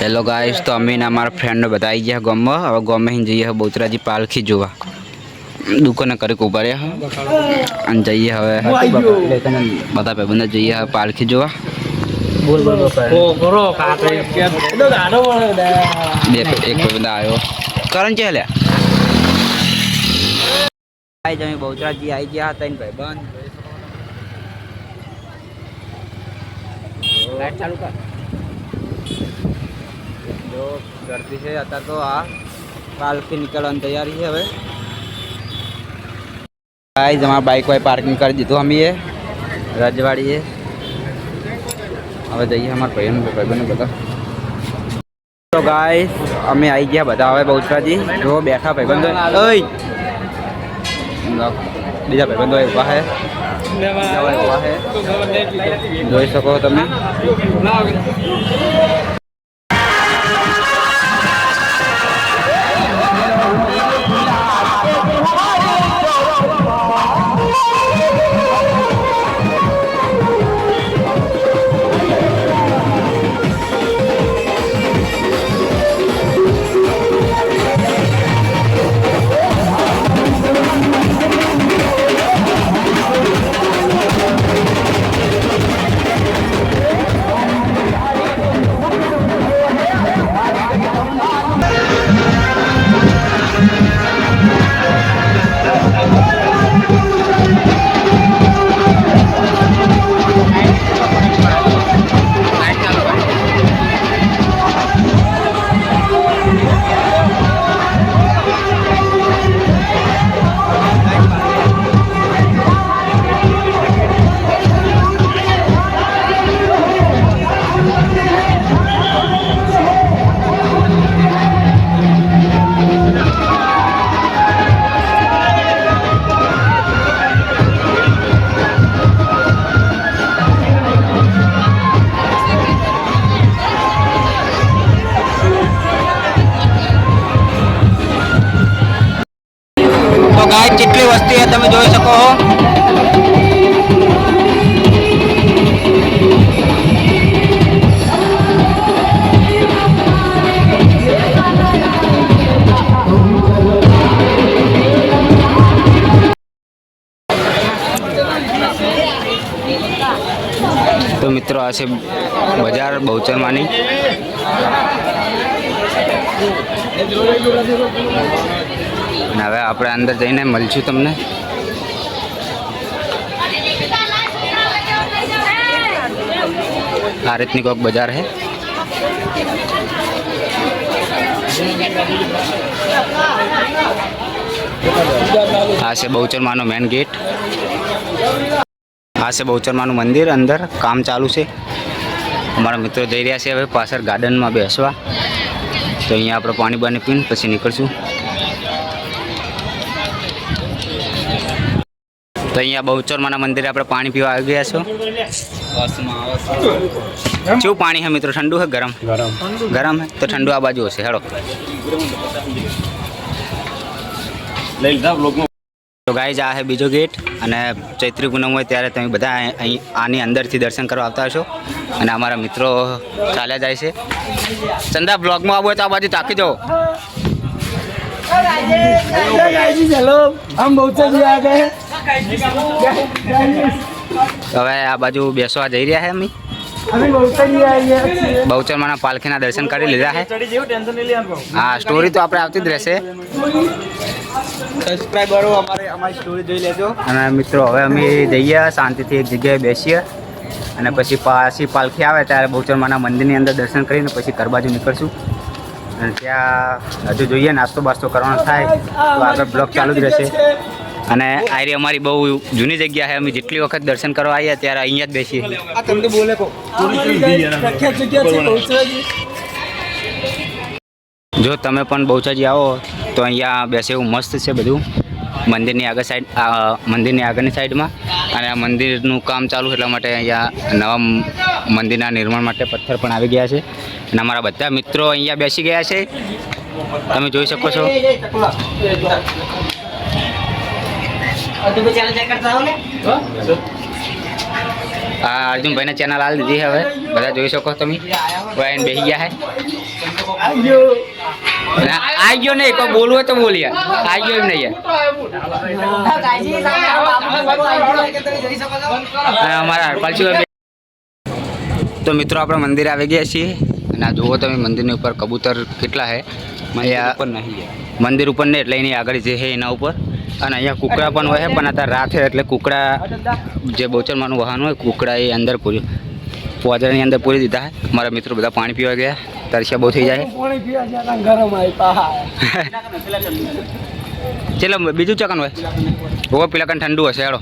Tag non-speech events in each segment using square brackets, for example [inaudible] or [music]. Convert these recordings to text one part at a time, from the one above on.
Hello guys તો અમે ને અમારા ફ્રેન્ડને બધા આવી ગયા ગામમાં. હવે ગામે અહીં જઈએ બહુચરાજી પાલખી જોવા. દુકાને કરી ઊભા રહ્યા અને જઈએ હવે. બધા ભાઈબંધો જઈએ હવે પાલખી જોવા. બે એક ભાઈબંધ આવ્યો કરણ છે લે? અમે બહુચરાજી આવી ગયા હતા ભાઈબંધ. લાઈટ ચાલુ કર. ગરદી છે અત્યારે તો આ પાલખી નીકળવાની તૈયારી છે હવે ગાઈઝ અમારા બાઇક વાય પાર્કિંગ કરી દીધું અમે એ રજવાડીએ હવે જઈએ અમારા ભાઈઓને ભાઈબંધો બધા તો ગાઈસ અમે આવી ગયા બધા હવે બહુચરાજી જો બેઠા ભાઈબંધો ઓય બીજા ભાઈબંધો ઊભા છે બીજા ભાઈ ઊભા છે જોઈ શકો તમે વસ્તી તમે જોઈ શકો છો તો મિત્રો આ છે બજાર બહુચરમાની. અને હવે આપણે અંદર જઈને મળીશું તમને. આ રીતની કોઈક બજાર છે આ છે બહુચરમાનો મેન ગેટ આ છે બહુચરમાનું મંદિર અંદર કામ ચાલુ છે. અમારા મિત્રો જઈ રહ્યા છે હવે પાછળ ગાર્ડનમાં બેસવા. તો અહીંયા આપણે પાણી બાણી પીને પછી નીકળશું. તો અહીંયા બહુચરમાના મંદિરે આપણે પાણી પીવા આવી ગયા છો શું પાણી છે મિત્રો ઠંડુ છે ગરમ ગરમ ગરમ છે તો ઠંડુ આ બાજુ હશે હેડો લઈ લીધા બ્લોકમાં તો ગાઈઝ આ છે બીજો ગેટ અને ચૈત્રી પૂનમ હોય ત્યારે તમે બધા અહીં આની અંદરથી દર્શન કરવા આવતા હશો અને અમારા મિત્રો ચાલ્યા જાય છે ચંદા બ્લોગમાં આવો હોય તો આ બાજુ તાકી જાઓ चलो हम बहुत से आ गए હવે આ બાજુ બેસવા જઈ રહ્યા છે અમે. બહુચરમાના પાલખીના દર્શન કરી લીધા હે. હા સ્ટોરી તો આપણે આવતી જ રહેશે. અને મિત્રો હવે અમે જઈએ શાંતિથી એક જગ્યાએ બેસીએ. અને પછી પાછી પાલખી આવે ત્યારે બહુચર બહુચરમાના મંદિરની અંદર દર્શન કરીને પછી કરબાજુ નીકળશું. અને ત્યાં હજુ જોઈએ નાસ્તો બાસ્તો કરવાનો થાય. તો આગળ બ્લોક ચાલુ જ રહેશે. અને આયરી અમારી બહુ જૂની જગ્યા છે. અમે જેટલી વખત દર્શન કરવા આવ્યા ત્યારે અહીંયા જ બેસીએ જો તમે પણ બહુચાજી આવો તો અહીંયા બેસે એવું મસ્ત છે બધું. મંદિરની આગળ સાઈડ મંદિરની આગળની સાઈડમાં અને આ મંદિરનું કામ ચાલુ એટલા માટે અહીંયા નવા મંદિરના નિર્માણ માટે પથ્થર પણ આવી ગયા છે. અને અમારા બધા મિત્રો અહીંયા બેસી ગયા છે. તમે જોઈ શકો છો. આ અર્જુનભાઈને ચેનલ હાલ દીધી હવે. બધા જોઈ શકો તમે. કોઈ આઈને બેસી ગયા હે. આ ગયો નહીં કોઈ બોલવું હોય તો બોલીએ આ ગયો એમ નહીં અમારા હરપાલસિંહ તો મિત્રો આપણે મંદિર આવી ગયા છીએ. અને આ જુઓ તમે મંદિરની ઉપર કબૂતર કેટલા છે મંદિર ઉપર નહીં મંદિર ઉપર ને એટલે એની આગળ જે છે એના ઉપર. અને અહીંયા કુકડા પણ હોય છે પણ અત્યારે રાત છે એટલે કુકડા જે બહુચરમાનું વાહન હોય કુકડા એ અંદર પૂરી પોજરાની અંદર પૂરી દીધા છે. મારા મિત્રો બધા પાણી પીવા ગયા તરસ્યા બહુ થઈ જાય ચલો બીજું ચકન હોય? ઓ પેલા કણ ઠંડુ હશે હેડો.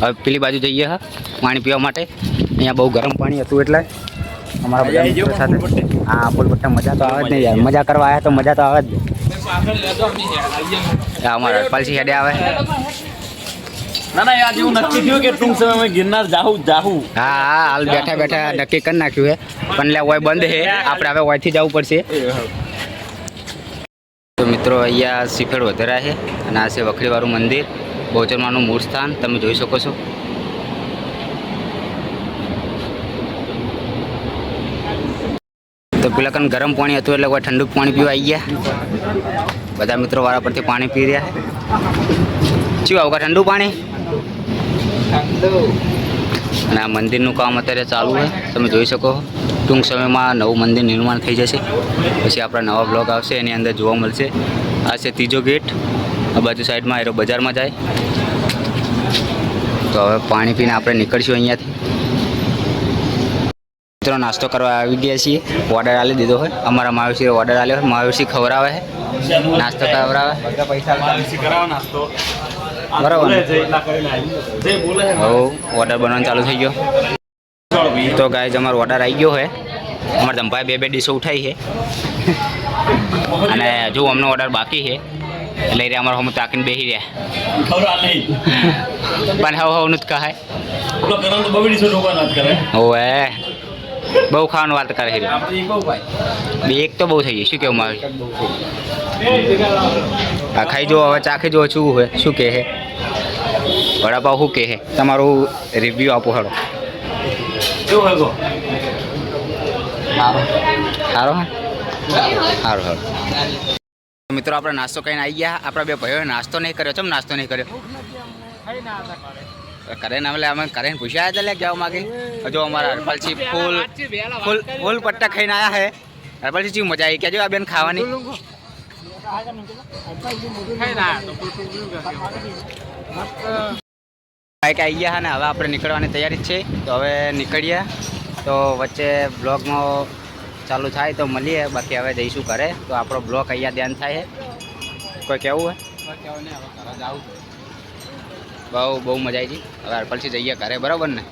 હવે પેલી બાજુ જઈએ હા પાણી પીવા માટે. અહીંયા બહુ ગરમ પાણી હતું એટલે અમારા બધા મિત્રો સાથે. હા ફૂલપટ્ટા મજા તો આવે જ નહીં યાર. મજા કરવા આવ્યા તો મજા તો આવે જ. અમારા પલસી હેડે આવે. ના ના યાર એવું નક્કી થયું કે ટૂંક સમયમાં ગિરનાર જાહું જાહું. હા હા હાલ બેઠા બેઠા નક્કી કરી નાખ્યું હે. પણ લે ઓય બંધ હે. આપણે હવે ઓયથી જવું પડશે. તો મિત્રો અહીંયા સિફેડ વધેરા છે અને આ છે વખરીવાળું મંદિર. બહુચરમાનું મૂળ સ્થાન. તમે જોઈ શકો છો. પેલા કન ગરમ પાણી હતું એટલે કોઈ ઠંડુ પાણી પીવા આવી ગયા. બધા મિત્રો વાળા પરથી પાણી પી રહ્યા. શું આવું ઠંડુ પાણી? અને આ મંદિરનું કામ અત્યારે ચાલુ છે. તમે જોઈ શકો ટૂંક સમયમાં નવું મંદિર નિર્માણ થઈ જશે. પછી આપણા નવા બ્લોગ આવશે. એની અંદર જોવા મળશે. આ છે ત્રીજો ગેટ. આ બાજુ સાઈડમાં એરો બજારમાં જાય. તો હવે પાણી પીને આપણે નીકળશું અહીંયાથી. મિત્રો નાસ્તો કરવા આવી ગયા છીએ. ઓર્ડર આલી દીધો હોય. અમારા મહાવીરસિંહ ઓર્ડર આલ્યો હોય. મહાવીરસિંહ ખવડાવે છે. નાસ્તો કરાવો બરાબર હવે ઓર્ડર બનાવવાનું ચાલુ થઈ ગયો. તો ગાય અમારો ઓર્ડર આવી ગયો છે. અમારા ધંભાઈ બે બે ડીશો ઉઠાઈ છે. અને હજુ અમને ઓર્ડર બાકી છે એટલે એ અમારો હમ તાકીને બેસી રહ્યા. [laughs] પણ હવે હવનું જ કહાય. ઓ ઓવે બહુ ખાવાનું વાત કરે છે. બે એક તો બહુ થઈ ગઈ. શું કેવું મારું? આ ખાઈ જુઓ, હવે ચાખી જુઓ, શું હોય શું કહે છે વડાપાવ શું કહે છે તમારું રિવ્યૂ આપો હેડો સારો સારું સારું મિત્રો, આપણે નાસ્તો કરીને આવી ગયા. આપણા બે ભાઈઓએ નાસ્તો નહીં કર્યો. ચમ નાસ્તો નહીં કર્યો? કરે અમે અમે કરેન પૂછ્યા હતા લે કેવા માગે. હજુ અમારા હરપાલસિંહ ફૂલ ફૂલ ફૂલ પટ્ટા ખાઈને આવ્યા હે. હરપાલસિંહ ચી મજા આવી? કેજો આ બેન ખાવાની. બાઈક આવી ગયા ને હવે આપણે નીકળવાની તૈયારી જ છે. તો હવે નીકળીએ. તો વચ્ચે બ્લોગમાં ચાલુ થાય તો મળીએ. બાકી હવે જઈશું ઘરે. તો આપણો બ્લોગ અહીંયા ધ્યાન થાય છે કોઈ કહેવું હે? બહુ બહુ મજા આવી હતી હવે હરપલથી જઈએ ઘરે બરાબર ને?